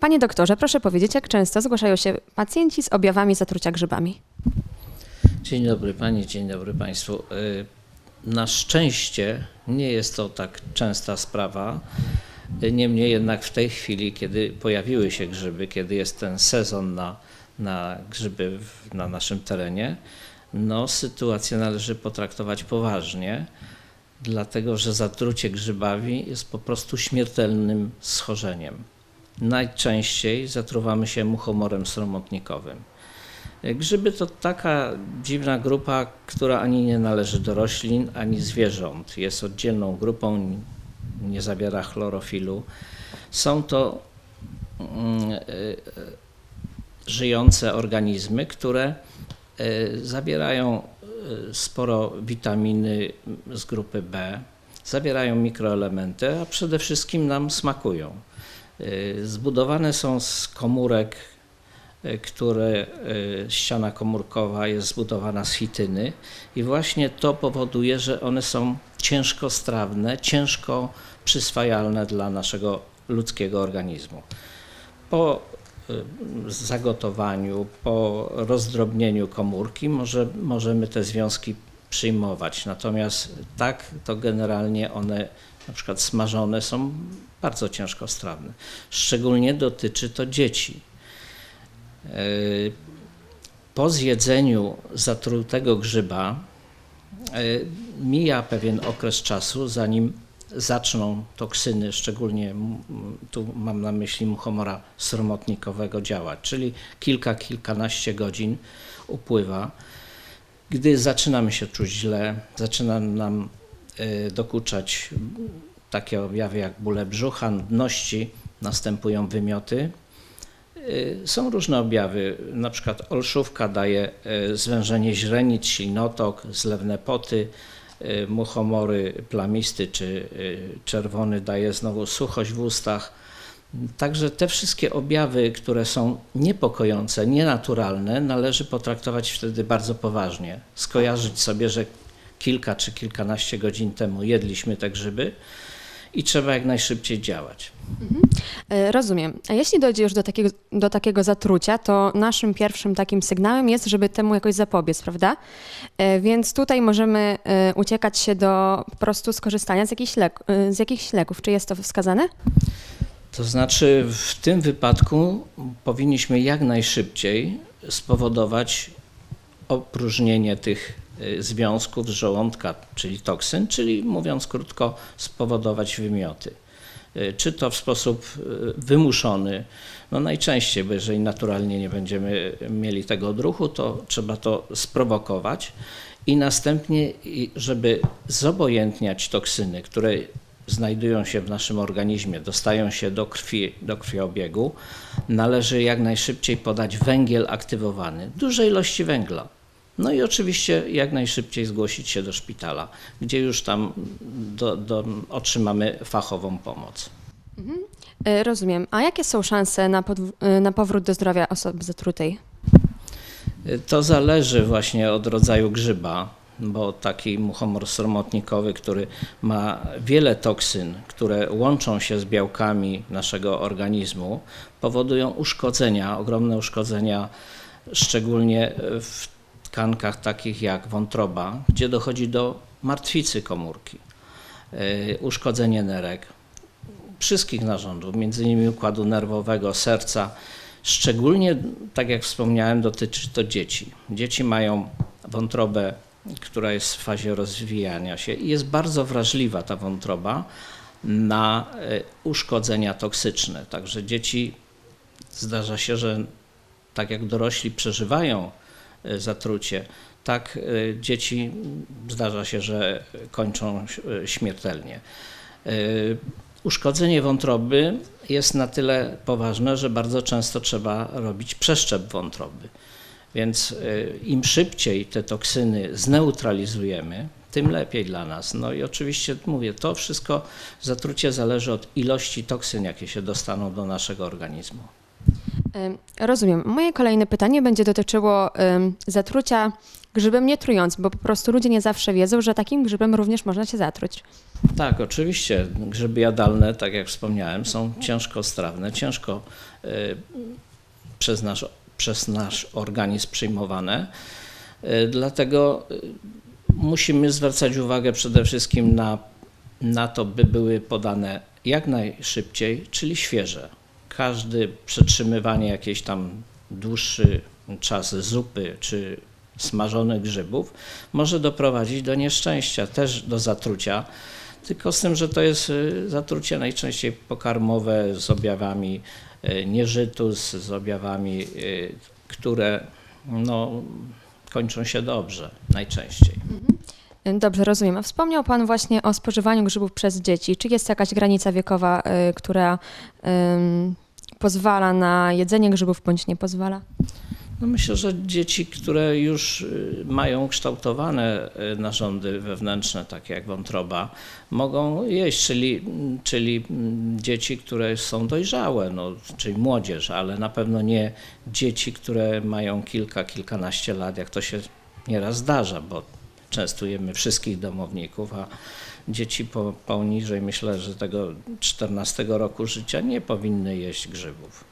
Panie doktorze, proszę powiedzieć, jak często zgłaszają się pacjenci z objawami zatrucia grzybami? Dzień dobry Pani, dzień dobry Państwu. Y, Na szczęście nie jest to tak częsta sprawa. Niemniej jednak w tej chwili, kiedy pojawiły się grzyby, kiedy jest ten sezon na, na grzyby w, na naszym terenie, no sytuację należy potraktować poważnie, dlatego że zatrucie grzybami jest po prostu śmiertelnym schorzeniem. Najczęściej zatruwamy się muchomorem sromotnikowym. Grzyby to taka dziwna grupa, która ani nie należy do roślin, ani zwierząt. Jest oddzielną grupą, nie zawiera chlorofilu. Są to mm, e, e, żyjące organizmy, które e, zawierają sporo witaminy z grupy B, zawierają mikroelementy, a przede wszystkim nam smakują. E, Zbudowane są z komórek e, które e, ściana komórkowa jest zbudowana z chityny i właśnie to powoduje, że one są ciężko strawne, ciężko przyswajalne dla naszego ludzkiego organizmu. Po zagotowaniu, po rozdrobnieniu komórki może, możemy te związki przyjmować. Natomiast tak to generalnie one na przykład smażone są bardzo ciężko strawne. Szczególnie dotyczy to dzieci. E, Po zjedzeniu zatrutego grzyba e, mija pewien okres czasu, zanim zaczną toksyny, szczególnie tu mam na myśli muchomora sromotnikowego działać, czyli kilka, kilkanaście godzin upływa, gdy zaczynamy się czuć źle, zaczyna nam dokuczać takie objawy jak bóle brzucha, nudności, następują wymioty. Y, Są różne objawy, na przykład olszówka daje y, zwężenie źrenic, silnotok, zlewne poty, y, muchomory plamisty czy y, czerwony daje znowu suchość w ustach. Także te wszystkie objawy, które są niepokojące, nienaturalne, należy potraktować wtedy bardzo poważnie. Skojarzyć sobie, że kilka czy kilkanaście godzin temu jedliśmy te grzyby i trzeba jak najszybciej działać. E, Rozumiem. A jeśli dojdzie już do takiego, do takiego zatrucia, to naszym pierwszym takim sygnałem jest, żeby temu jakoś zapobiec, prawda? E, Więc tutaj możemy e, uciekać się do po prostu skorzystania z jakichś, lek, e, z jakichś leków. Czy jest to wskazane? To znaczy, w tym wypadku powinniśmy jak najszybciej spowodować opróżnienie tych związków z żołądka, czyli toksyn, czyli mówiąc krótko, spowodować wymioty. Y, Czy to w sposób y, wymuszony, no najczęściej, bo jeżeli naturalnie nie będziemy mieli tego odruchu, to trzeba to sprowokować i następnie, żeby zobojętniać toksyny, które znajdują się w naszym organizmie, dostają się do krwi, do krwiobiegu, należy jak najszybciej podać węgiel aktywowany, duże ilości węgla. No i oczywiście jak najszybciej zgłosić się do szpitala, gdzie już tam do, do, otrzymamy fachową pomoc. E, Rozumiem. A jakie są szanse na, podw- e, na powrót do zdrowia osoby zatrutej? To zależy właśnie od rodzaju grzyba, bo taki muchomor sromotnikowy, który ma wiele toksyn, które łączą się z białkami naszego organizmu, powodują uszkodzenia, ogromne uszkodzenia, szczególnie w tkankach takich jak wątroba, gdzie dochodzi do martwicy komórki, Yy, uszkodzenie nerek, wszystkich narządów, między innymi układu nerwowego, serca. Szczególnie, tak jak wspomniałem, dotyczy to dzieci. Dzieci mają wątrobę, która jest w fazie rozwijania się i jest bardzo wrażliwa ta wątroba na e, uszkodzenia toksyczne. Także dzieci zdarza się, że tak jak dorośli przeżywają zatrucie, tak e, dzieci zdarza się, że kończą e, śmiertelnie. E, Uszkodzenie wątroby jest na tyle poważne, że bardzo często trzeba robić przeszczep wątroby. Więc im szybciej te toksyny zneutralizujemy, tym lepiej dla nas. No i oczywiście mówię, to wszystko zatrucie zależy od ilości toksyn, jakie się dostaną do naszego organizmu. E, Rozumiem. Moje kolejne pytanie będzie dotyczyło zatrucia grzybem nietrującym, bo po prostu ludzie nie zawsze wiedzą, że takim grzybem również można się zatruć. Tak, oczywiście. Grzyby jadalne, tak jak wspomniałem, są ciężko strawne, ciężko y, przez, nasz, przez nasz organizm przyjmowane. Y, dlatego y, musimy zwracać uwagę przede wszystkim na, na to, by były podane jak najszybciej, czyli świeże. Każde przetrzymywanie jakiejś tam dłuższy czas zupy czy smażonych grzybów może doprowadzić do nieszczęścia, też do zatrucia. Tylko z tym, że to jest y, zatrucie najczęściej pokarmowe z objawami y, nieżytu, z, objawami, y, które no, kończą się dobrze najczęściej. Dobrze, rozumiem. A wspomniał Pan właśnie o spożywaniu grzybów przez dzieci. Czy jest jakaś granica wiekowa, która pozwala na jedzenie grzybów bądź nie pozwala? No myślę, że dzieci, które już y, mają kształtowane y, narządy wewnętrzne, takie jak wątroba, mogą jeść, czyli, czyli mm, dzieci, które są dojrzałe, no, czyli młodzież, ale na pewno nie dzieci, które mają kilka, kilkanaście lat, jak to się nieraz zdarza, bo częstujemy wszystkich domowników, a dzieci po, poniżej, myślę, że tego 14 roku życia nie powinny jeść grzybów.